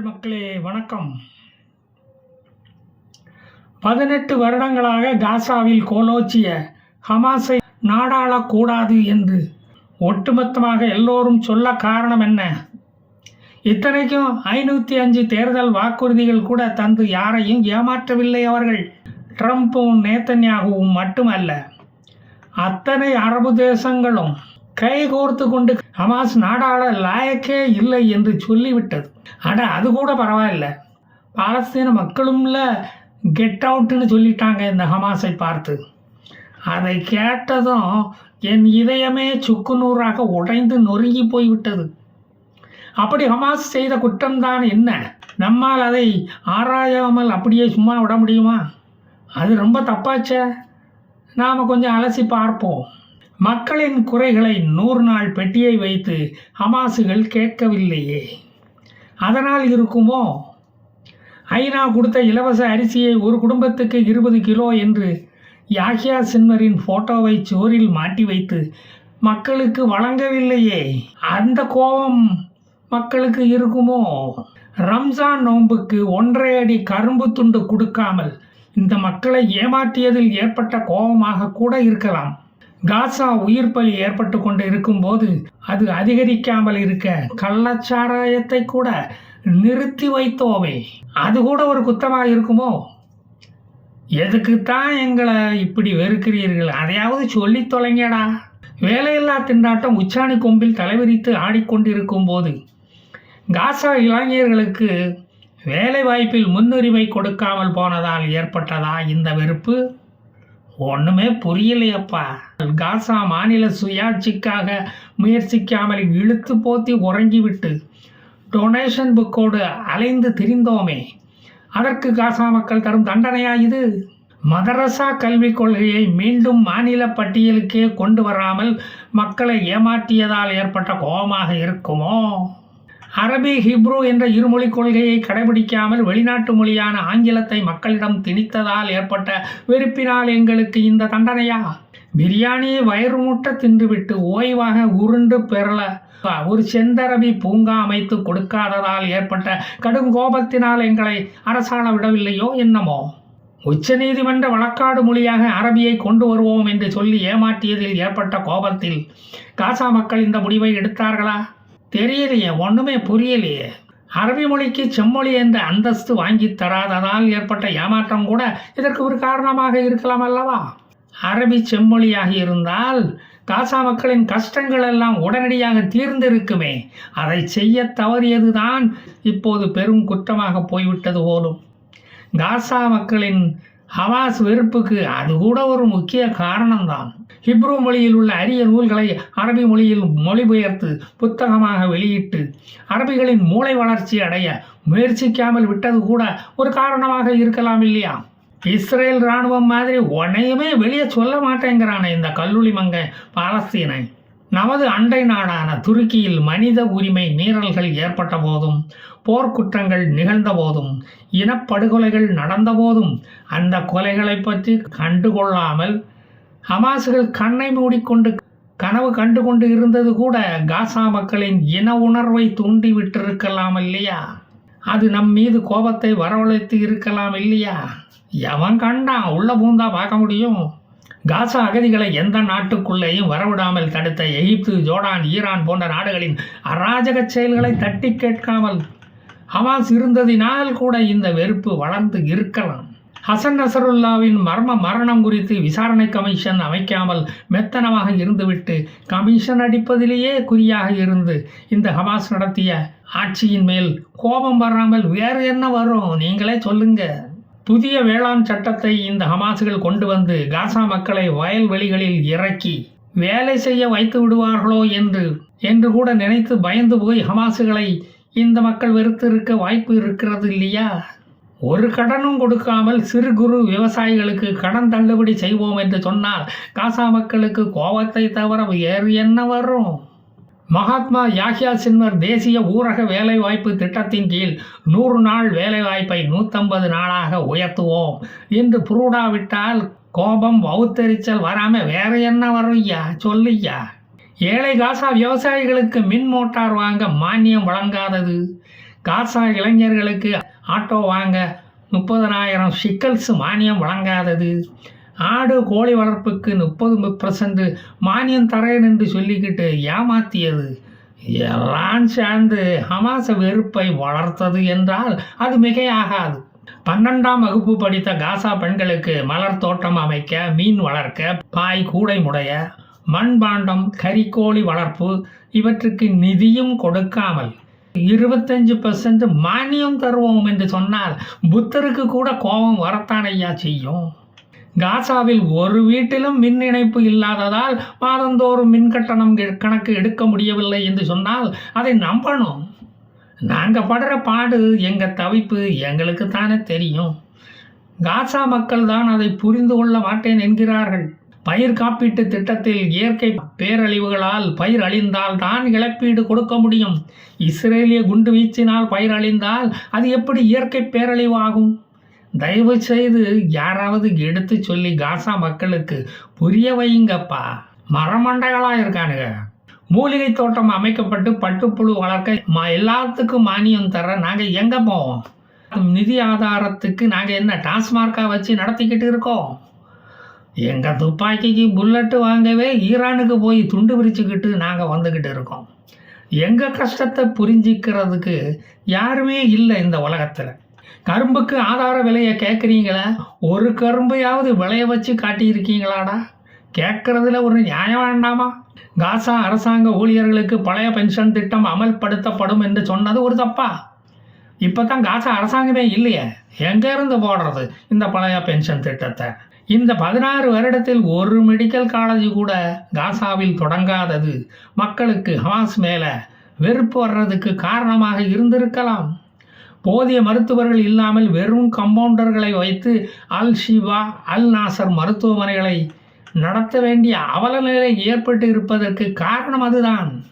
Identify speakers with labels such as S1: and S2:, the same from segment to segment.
S1: மக்களே வணக்கம். பதினெட்டு வருடங்களாக காசாவில் கோலோச்சிய ஹமாஸை நாடாளக்கூடாது என்று ஒட்டுமொத்தமாக எல்லோரும் சொல்ல காரணம் என்ன? இத்தனைக்கும் ஐநூற்றி அஞ்சு தேர்தல் வாக்குறுதிகள் கூட தந்து யாரையும் ஏமாற்றவில்லை அவர்கள். ட்ரம்ப்பும் நேத்தன்யாகுவும் மட்டுமல்ல. அத்தனை அரபு தேசங்களும் கைகோர்த்து கொண்டு ஹமாஸ் நாடாள லாயக்கே இல்லை என்று சொல்லிவிட்டது. அட அது கூட பரவாயில்ல. பாலஸ்தீன மக்களும்ல கெட் அவுட்டுன்னு சொல்லிட்டாங்க இந்த ஹமாஸை பார்த்து. அதை கேட்டதும் என் இதயமே சுக்குநூறாக உடைந்து நொறுங்கி போய்விட்டது. அப்படி ஹமாஸ் செய்த குற்றம்தான் என்ன? நம்மால் அதை ஆராயாமல் அப்படியே சும்மா விட முடியுமா? அது ரொம்ப தப்பாச்சே. நாம் கொஞ்சம் அலசி பார்ப்போம். மக்களின் குறைகளை நூறு நாள் பெட்டியை வைத்து ஹமாசுகள் கேட்கவில்லையே. அதனால் இருக்குமோ? ஐநா கொடுத்த இலவச அரிசியை ஒரு குடும்பத்துக்கு இருபது கிலோ என்று யாஹியா சின்மரின் போட்டோவை சுவரில் மாட்டி வைத்து மக்களுக்கு வழங்கவில்லையே. அந்த கோபம் மக்களுக்கு இருக்குமோ? ரம்ஜான் நோன்புக்கு ஒன்றரை அடி கரும்பு துண்டு கொடுக்காமல் இந்த மக்களை ஏமாற்றியதில் ஏற்பட்ட கோபமாக கூட இருக்கலாம். காசா உயிர் பலி ஏற்பட்டு கொண்டு இருக்கும்போது அது அதிகரிக்காமல் இருக்க கள்ளச்சாராயத்தை கூட நிறுத்தி வைத்தோமே. அது கூட ஒரு குத்தமாக இருக்குமோ? எதுக்குத்தான் எங்களை இப்படி வெறுக்கிறீர்கள்? அதையாவது சொல்லித் தொலைங்கடா. வேலையில்லா திண்டாட்டம் உச்சாணி கொம்பில் தலைவிரித்து ஆடிக்கொண்டிருக்கும் போது காசா இளைஞர்களுக்கு வேலை வாய்ப்பில் முன்னுரிமை கொடுக்காமல் போனதால் ஏற்பட்டதா இந்த வெறுப்பு? ஒன்றுமே புரியலையப்பா. காசா மாநில சுயாட்சிக்காக முயற்சிக்காமல் இழுத்து போத்தி உறங்கிவிட்டு டொனேஷன் புக்கோடு அலைந்து திரிந்தோமே. அதற்கு காசா மக்கள் தரும் தண்டனையா இது? மதரசா கல்விக் கொள்கையை மீண்டும் மாநில பட்டியலுக்கே கொண்டு வராமல் மக்களை ஏமாற்றியதால் ஏற்பட்ட கோபமாக இருக்குமோ? அரபி ஹிப்ரு என்ற இருமொழி கொள்கையை கடைபிடிக்காமல் வெளிநாட்டு மொழியான ஆங்கிலத்தை மக்களிடம் திணித்ததால் ஏற்பட்ட வெறுப்பினால் எங்களுக்கு இந்த தண்டனையா? பிரியாணியை வயிறு முட்ட தின்றுவிட்டு ஓய்வாக உருண்டு பெறல. ஒரு செந்தரபி பூங்கா அமைத்து கொடுக்காததால் ஏற்பட்ட கடும் கோபத்தினால் எங்களை அரசாண விடவில்லையோ என்னமோ? உச்சநீதிமன்ற வழக்காடு மொழியாக அரபியை கொண்டு வருவோம் என்று சொல்லி ஏமாற்றியதில் ஏற்பட்ட கோபத்தில் காசா மக்கள் இந்த முடிவை எடுத்தார்களா? தெரியலையே ஒன்றுமே புரியலையே. அரபி மொழிக்கு செம்மொழி என்ற அந்தஸ்து வாங்கி தராததால் ஏற்பட்ட ஏமாற்றம் கூட இதற்கு ஒரு காரணமாக இருக்கலாம் அல்லவா? அரபி செம்மொழியாக இருந்தால் காசா மக்களின் கஷ்டங்கள் எல்லாம் உடனடியாக தீர்ந்திருக்குமே. அதை செய்ய தவறியதுதான் இப்போது பெரும் குற்றமாக போய்விட்டது போலும். காசா மக்களின் ஹவாஸ் வெறுப்புக்கு அது கூட ஒரு முக்கிய காரணம்தான். ஹிப்ரு மொழியில் உள்ள அரிய நூல்களை அரபி மொழியில் மொழிபெயர்த்து புத்தகமாக வெளியிட்டு அரபிகளின் மூளை வளர்ச்சி அடைய முயற்சிக்காமல் விட்டது கூட ஒரு காரணமாக இருக்கலாம் இல்லையா? இஸ்ரேல் இராணுவம் மாதிரி உனையுமே வெளியே சொல்ல மாட்டேங்கிறானே இந்த கல்லூரி மங்க பாலஸ்தீனை. நமது அண்டை நாடான துருக்கியில் மனித உரிமை மீறல்கள் ஏற்பட்ட போதும் போர்க்குற்றங்கள் நிகழ்ந்த போதும் இனப்படுகொலைகள் நடந்த போதும் அந்த கொலைகளை பற்றி கண்டுகொள்ளாமல் ஹமாசுகள் கண்ணை மூடிக்கொண்டு கனவு கண்டு கொண்டு இருந்தது கூட காசா மக்களின் இன உணர்வை தூண்டி விட்டிருக்கலாம் இல்லையா? அது நம் மீது கோபத்தை வரவழைத்து இருக்கலாம் இல்லையா? எவன் கண்டான் உள்ள பூந்தா பார்க்க முடியும்? காசா அகதிகளை எந்த நாட்டுக்குள்ளேயும் வரவிடாமல் தடுத்த எகிப்து ஜோர்டான் ஈரான் போன்ற நாடுகளின் அராஜக செயல்களை தட்டி கேட்காமல் ஹமாஸ் இருந்ததினால் கூட இந்த வெறுப்பு வளர்ந்து இருக்கலாம். ஹசன் நசருல்லாவின் மர்ம மரணம் குறித்து விசாரணை கமிஷன் அமைக்காமல் மெத்தனமாக இருந்துவிட்டு கமிஷன் அடிப்பதிலேயே குறியாக இருந்து இந்த ஹமாஸ் நடத்திய ஆட்சியின் மேல் கோபம் வராமல் வேறு என்ன வரும்? நீங்களே சொல்லுங்க. புதிய வேளாண் சட்டத்தை இந்த ஹமாசுகள் கொண்டு வந்து காசா மக்களை வயல்வெளிகளில் இறக்கி வேலை செய்ய வைத்து விடுவார்களோ என்று என்று கூட நினைத்து பயந்து போய் ஹமாசுகளை இந்த மக்கள் வெறுத்து இருக்க வாய்ப்பு இருக்கிறது இல்லையா? ஒரு கடனும் கொடுக்காமல் சிறு குறு விவசாயிகளுக்கு கடன் தள்ளுபடி செய்வோம் என்று சொன்னால் காசா மக்களுக்கு கோபத்தை தவிர வேறு என்ன வரும்? மகாத்மா யாஹ்யா சின்வர் தேசிய ஊரக வேலைவாய்ப்பு திட்டத்தின் கீழ் நூறு நாள் வேலைவாய்ப்பை நூற்றம்பது நாளாக உயர்த்துவோம். என்று புரூடாவிட்டால் கோபம் வவுத்தெரிச்சல் வராமல் வேற என்ன வரும் ஐயா? சொல்லுய்யா ஏழை காசா விவசாயிகளுக்கு மின் மோட்டார் வாங்க மானியம் வழங்காதது. காசா இளைஞர்களுக்கு ஆட்டோ வாங்க. முப்பதனாயிரம் ஷிக்கல்ஸ் மானியம் வழங்காதது. ஆடு கோழி வளர்ப்புக்கு முப்பது பர்சன்ட் மானியம் தரேன் என்று சொல்லிக்கிட்டு ஏமாத்தியது. எல்லாம் சேர்ந்து ஹமாச வெறுப்பை வளர்த்தது என்றால் அது மிகையாகாது. பன்னெண்டாம் வகுப்பு படித்த காசா பெண்களுக்கு மலர் தோட்டம் அமைக்க மீன் வளர்க்க பாய் கூடை முடைய மண்பாண்டம் கறிக்கோழி வளர்ப்பு இவற்றுக்கு நிதியும் கொடுக்காமல் இருபத்தஞ்சு பர்சன்ட் மானியம் தருவோம் என்று சொன்னால் புத்தருக்கு கூட கோபம் வரத்தானையா செய்யும். காசாவில் ஒரு வீட்டிலும் மின் இணைப்பு இல்லாததால் மாதந்தோறும் மின் கட்டணம் கணக்கு எடுக்க முடியவில்லை என்று சொன்னால் அதை நம்பணும். நாங்கள் படுற பாடு எங்கள் தவிப்பு எங்களுக்கு தானே தெரியும். காசா மக்கள் தான் அதை புரிந்து கொள்ள மாட்டேன் என்கிறார்கள். பயிர் காப்பீட்டு திட்டத்தில் இயற்கை பேரழிவுகளால் பயிர் அழிந்தால் தான் இழப்பீடு கொடுக்க முடியும். இஸ்ரேலிய குண்டு வீச்சினால் பயிர் அழிந்தால் அது எப்படி இயற்கை பேரழிவு ஆகும் தயவு செய்து யாராவது எடுத்து சொல்லி காசா மக்களுக்கு புரிய வையுங்கப்பா மரமண்டைகளாக இருக்கானுங்க. மூலிகை தோட்டம் அமைக்கப்பட்டு பட்டுப்புழு வளர்க்க ம- எல்லாத்துக்கும் மானியம் தர நாங்கள் எங்கே போவோம்? நிதி ஆதாரத்துக்கு நாங்கள் என்ன டாஸ்மார்க்காக வச்சு நடத்திக்கிட்டு இருக்கோம்? எங்கள் துப்பாக்கிக்கு புல்லட்டு வாங்கவே ஈரானுக்கு போய் துண்டு பிரிச்சுக்கிட்டு நாங்கள் வந்துக்கிட்டு இருக்கோம். எங்கள் கஷ்டத்தை புரிஞ்சிக்கிறதுக்கு யாருமே இல்லை இந்த உலகத்தில். கரும்புக்கு ஆதார விலையை கேட்குறீங்களே ஒரு கரும்பையாவது விளைய வச்சு காட்டியிருக்கீங்களாடா? கேட்குறதுல ஒரு நியாயம் வேண்டாமா? காசா அரசாங்க ஊழியர்களுக்கு பழைய பென்ஷன் திட்டம் அமல்படுத்தப்படும் என்று சொன்னது ஒரு தப்பா? இப்போ தான் காசா அரசாங்கமே இல்லையே. எங்கேருந்து போடுறது இந்த பழைய பென்ஷன் திட்டத்தை? இந்த பதினாறு வருடத்தில் ஒரு மெடிக்கல் காலேஜ் கூட காசாவில் தொடங்காதது. மக்களுக்கு ஹமாஸ் மேலே வெறுப்பு வர்றதுக்கு காரணமாக இருந்திருக்கலாம். போதிய மருத்துவர்கள் இல்லாமல் வெறும் கம்பவுண்டர்களை வைத்து அல் ஷிபா அல் நாசர் மருத்துவமனைகளை நடத்த வேண்டிய அவல நிலை ஏற்பட்டு இருப்பதற்கு காரணம் அதுதான்.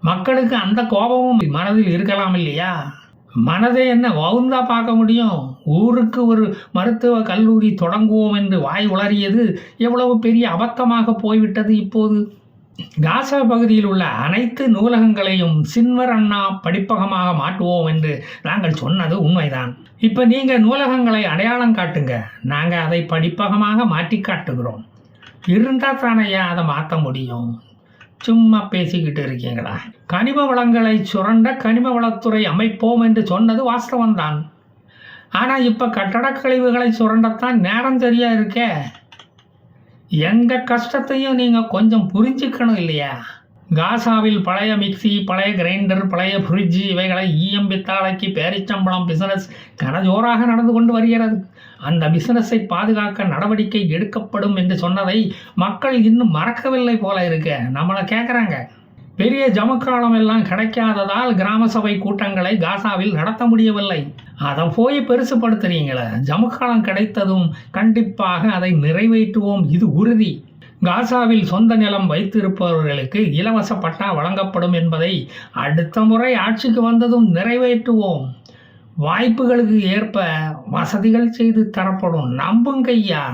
S1: மக்களுக்கு அந்த கோபமும் மனதில் இருக்கலாம் இல்லையா? மனதை என்ன வவுந்தா பார்க்க முடியும்? ஊருக்கு ஒரு மருத்துவ கல்லூரி தொடங்குவோம் என்று வாய் உளறியது எவ்வளவு பெரிய அபத்தமாக போய்விட்டது இப்போது. காசா பகுதியில் உள்ள அனைத்து நூலகங்களையும் சின்வர் அண்ணா படிப்பகமாக மாற்றுவோம் என்று நாங்கள் சொன்னது உண்மைதான். இப்போ நீங்கள் நூலகங்களை அடையாளம் காட்டுங்க. நாங்கள் அதை படிப்பகமாக மாற்றி காட்டுகிறோம். இருந்தால் தானையா அதை மாற்ற முடியும்? சும்மா பேசிக்கிட்டு இருக்கீங்களா? கனிம வளங்களை சுரண்ட கனிம வளத்துறை அமைப்போம் என்று சொன்னது வாஸ்தவம்தான். ஆனால் இப்போ கட்டடக் கழிவுகளை சுரண்டத்தான் நேரம் தெரியா இருக்கே. எங்கள் கஷ்டத்தையும் நீங்கள் கொஞ்சம் புரிஞ்சுக்கணும் இல்லையா? காசாவில் பழைய மிக்ஸி பழைய கிரைண்டர் பழைய ஃப்ரிட்ஜ் இவைகளை ஈயம் பித்தாளைக்கு பேரிச்சம்பளம் பிசினஸ் கனஜோராக நடந்து கொண்டு வருகிறது. அந்த பிசினஸை பாதுகாக்க நடவடிக்கை எடுக்கப்படும் என்று சொன்னதை மக்கள் இன்னும் மறக்கவில்லை போல இருக்க. நம்மளை கேட்குறாங்க பெரிய ஜமக்காலம் எல்லாம் கிடைக்காததால் கிராம சபை கூட்டங்களை காசாவில் நடத்த முடியவில்லை. அதை போய் பெருசுப்படுத்துறீங்களே ஜமக்காலம் கிடைத்ததும் கண்டிப்பாக அதை நிறைவேற்றுவோம். இது உறுதி. காசாவில் சொந்த நிலம் வைத்திருப்பவர்களுக்கு இலவச பட்டா வழங்கப்படும் என்பதை அடுத்த முறை ஆட்சிக்கு வந்ததும் நிறைவேற்றுவோம். வாய்ப்புகளுக்கு ஏற்ப வசதிகள் செய்து தரப்படும். நம்புங்கய்யா.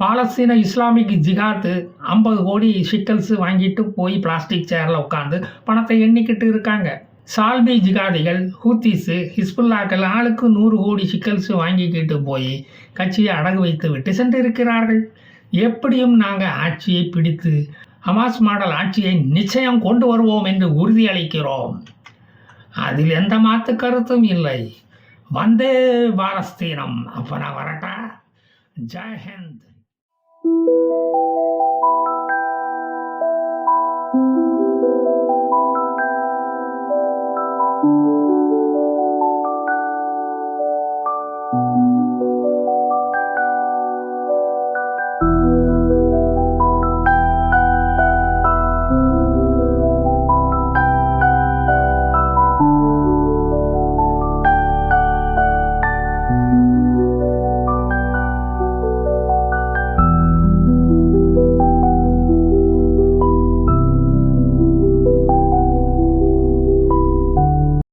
S1: பாலஸ்தீன இஸ்லாமிக் ஜிகாத்து ஐம்பது கோடி ஷிக்கல்ஸு வாங்கிட்டு போய் பிளாஸ்டிக் சேரில் உட்காந்து பணத்தை எண்ணிக்கிட்டு இருக்காங்க. சால்பி ஜிகாதிகள் ஹூத்திஸு ஹிஸ்புல்லாக்கள் ஆளுக்கு நூறு கோடி சிக்கல்ஸு வாங்கிக்கிட்டு போய் கட்சியை அடகு வைத்து விட்டு சென்றிருக்கிறார்கள். எப்படியும் நாங்கள் ஆட்சியை பிடித்து ஹமாஸ் மாடல் ஆட்சியை நிச்சயம் கொண்டு வருவோம் என்று உறுதியளிக்கிறோம். அதில் எந்த மாற்று கருத்தும் இல்லை. வந்தே பாலஸ்தீனம். அப்போ நான் வரட்டா? Thank you.